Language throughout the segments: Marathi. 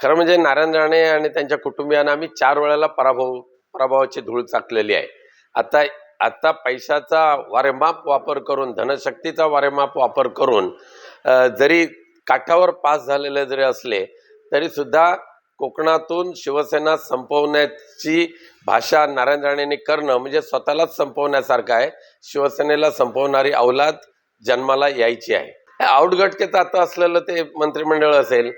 खरं म्हणजे नारायण राणे आणि त्यांच्या कुटुंबियांना आम्ही चार वेळेला पराभव पराभवाची धूळ चाकलेली आहे. आता आता पैशाचा वारेमाप वापर करून धनशक्तीचा वारेमाप वापर करून जरी काठावर पास झालेले जरी असले तरीसुद्धा कोकणातून शिवसेना संपवण्याची भाषा नारायण राणेंनी करणं म्हणजे स्वतःलाच संपवण्यासारखं आहे. शिवसेनेला संपवणारी अवलाद जन्माला यायची आहे. आउटगटकेचं आता असलेलं ते मंत्रिमंडळ असेल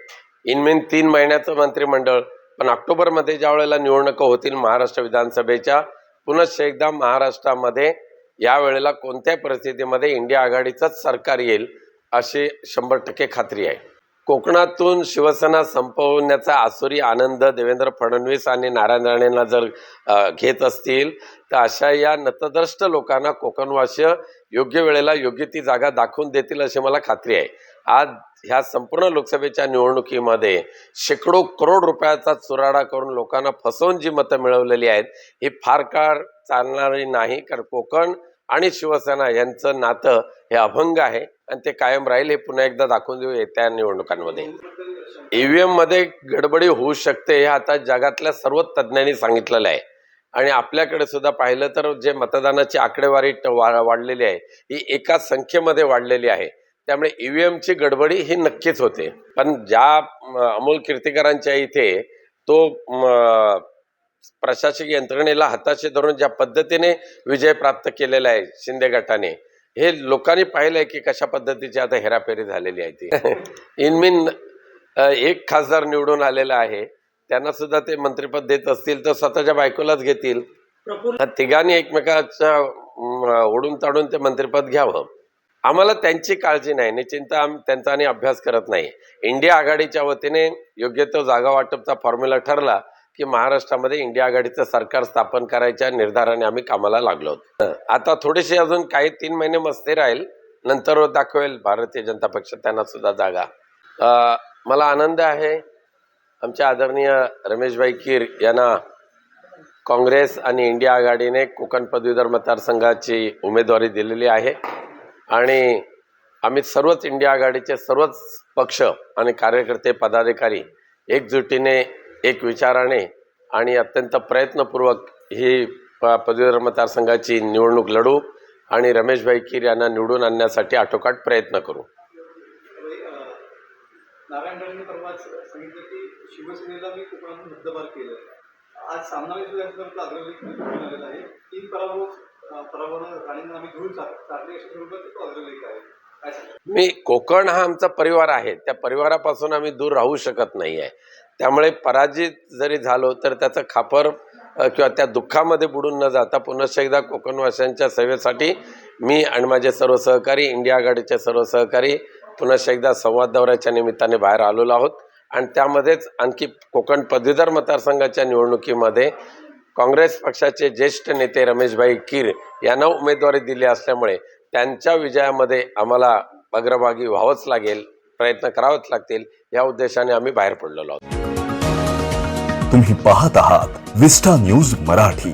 इनमेन तीन महिन्याचं मंत्रिमंडळ. पण ऑक्टोबरमध्ये ज्या वेळेला निवडणुका होतील महाराष्ट्र विधानसभेच्या पुनश्च एकदा महाराष्ट्रामध्ये या वेळेला कोणत्याही परिस्थितीमध्ये इंडिया आघाडीचंच सरकार येईल अशी शंभर टक्के खात्री आहे. कोकणातून शिवसेना संपवण्याचा आसुरी आनंद देवेंद्र फडणवीस आणि नारायण राणेंना जर घेत असतील तर अशा या नतद्रष्ट लोकांना कोकणवासीय योग्य वेळेला योग्य ती जागा दाखवून देतील अशी मला खात्री आहे. आज ह्या संपूर्ण लोकसभेच्या निवडणुकीमध्ये शेकडो करोड रुपयाचा चुराडा करून लोकांना फसवून जी मतं मिळवलेली आहेत ही फार काळ चालणारी नाही. कारण कोकण आणि शिवसेना यांचं नातं हे अभंग आहे. आणि ते कायम राहील हे पुन्हा एकदा दाखवून देऊ येत्या निवडणुकांमध्ये. ईव्हीएममध्ये गडबडी होऊ शकते हे आता जगातल्या सर्व तज्ज्ञांनी सांगितलेलं आहे. आणि आपल्याकडे सुद्धा पाहिलं तर जे मतदानाची आकडेवारी वा- वाढलेली आहे ही एका संख्येमध्ये वाढलेली आहे. त्यामुळे ईव्हीएमची गडबडी ही नक्कीच होते. पण ज्या अमोल कीर्तीकरांच्या इथे तो म, प्रशासकीय यंत्रणेला हाताशी धरून ज्या पद्धतीने विजय प्राप्त केलेला आहे शिंदे गटाने हे लोकांनी पाहिलंय की कशा पद्धतीची आता हेराफेरी झालेली आहे ती. इनमीन एक खासदार निवडून आलेला आहे त्यांना सुद्धा ते मंत्रिपद देत असतील तर स्वतःच्या बायकोलाच घेतील. तिघांनी एकमेकाच्या ओढून ताडून ते मंत्रिपद घ्यावं. आम्हाला त्यांची काळजी नाही निश्चिंत आम त्यांचा आणि अभ्यास करत नाही. इंडिया आघाडीच्या वतीने योग्य तो जागा वाटपचा फॉर्म्युला ठरला की महाराष्ट्रामध्ये इंडिया आघाडीचं सरकार स्थापन करायच्या निर्धाराने आम्ही कामाला लागलो आहोत. आता थोडीशी अजून काही तीन महिने मस्ती राहील नंतर दाखवेल. भारतीय जनता पक्ष त्यांना सुद्धा जागा. मला आनंद आहे. आमच्या आदरणीय रमेशभाई कीर यांना काँग्रेस आणि इंडिया आघाडीने कोकण पदवीधर मतदारसंघाची उमेदवारी दिलेली आहे. आणि आम्ही सर्वच इंडिया आघाडीचे सर्वच पक्ष आणि कार्यकर्ते पदाधिकारी एकजुटीने एक विचाराने आणि अत्यंत प्रयत्नपूर्वक ही प पदवीधर मतदारसंघाची निवडणूक लढू आणि रमेशभाई कीर यांना निवडून आणण्यासाठी आटोकाट प्रयत्न करू. नारायण राणेंनी परवाच सांगितलं की शिवसेनेला मी कोकणातून हद्दपार केलं. आज सामनावीस विधानसभेचा अग्रलेख घेऊन आलेला आहे. तीन पराभव अं, पराभवानं राणेंना आम्ही धूळ चाक चाकले अशा स्वरूपात तो अग्रलेख आहे. काय सांगता? मी कोकण हा आमचा परिवार आहे. त्या परिवारापासून आम्ही दूर राहू शकत नाही आहे त्यामुळे पराजित जरी झालो तर त्याचं खापर किंवा त्या दुःखामध्ये बुडून न जाता पुनश्च एकदा कोकणवासियांच्या सेवेसाठी मी आणि माझे सर्व सहकारी इंडिया आघाडीचे सर्व सहकारी पुनश्च एकदा संवाद दौऱ्याच्या निमित्ताने बाहेर आलेलो आहोत. आणि त्यामध्येच आणखी कोकण पदवीधर मतदारसंघाच्या निवडणुकीमध्ये काँग्रेस पक्षाचे ज्येष्ठ नेते रमेशभाई कीर यांना उमेदवारी दिली असल्यामुळे त्यांच्या विजयामध्ये आम्हाला अग्रभागी व्हावंच लागेल. प्रयत्न करावेच लागतील या उद्देशाने आम्ही बाहेर पडलेलो आहोत. तुम्ही पाहत आहात विस्टा न्यूज मराठी.